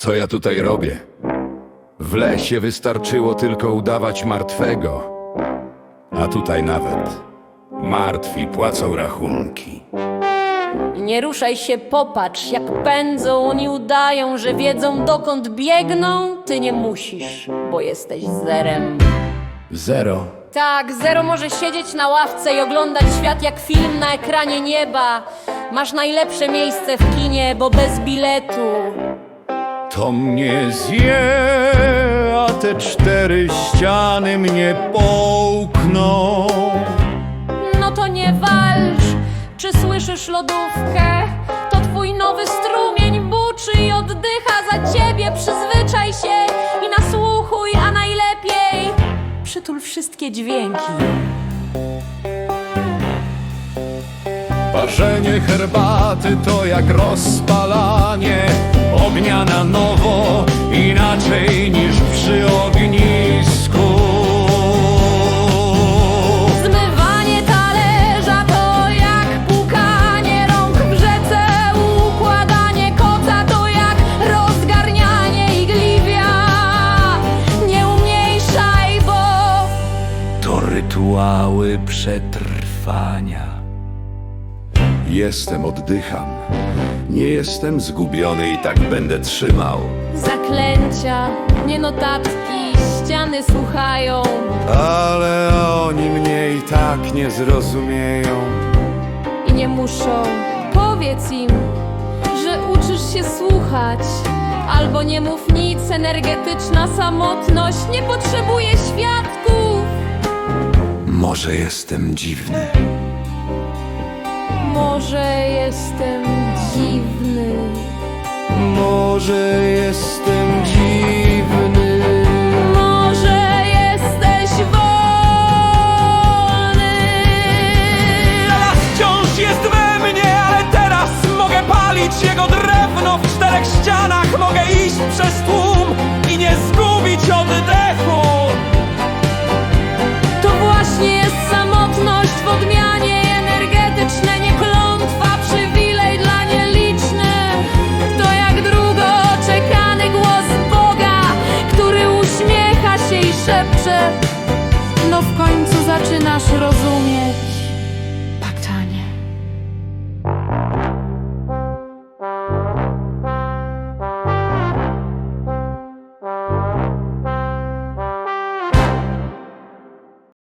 Co ja tutaj robię? W lesie wystarczyło tylko udawać martwego. A tutaj nawet martwi płacą rachunki. Nie ruszaj się, popatrz, jak pędzą, oni udają, że wiedzą dokąd biegną. Ty nie musisz, bo jesteś zerem. Zero. Tak, Zero może siedzieć na ławce i oglądać świat jak film na ekranie nieba. Masz najlepsze miejsce w kinie, bo bez biletu. To mnie zje, a te cztery ściany mnie połkną. No to nie walcz, czy słyszysz lodówkę? To twój nowy strumień buczy i oddycha za ciebie. Przyzwyczaj się i nasłuchuj, a najlepiej przytul wszystkie dźwięki. Parzenie herbaty to jak rozpalanie na nowo, inaczej niż przy ognisku. Zmywanie talerza to jak pukanie rąk w rzece, układanie koca to jak rozgarnianie igliwia. Nie umniejszaj, bo To rytuały przetrwania. Jestem, oddycham. Nie jestem zgubiony i tak będę trzymał. zaklęcia, nie notatki, ściany słuchają. Ale oni mnie i tak nie zrozumieją. i nie muszą. Powiedz im, że uczysz się słuchać. Albo nie mów nic, energetyczna samotność nie potrzebuje świadków. Może jestem dziwny. Może jestem dziwny. Może jestem dziwny. Może jesteś wolny. Teraz wciąż jest we mnie, ale teraz mogę palić jego drewno pewno w końcu zaczynasz rozumieć.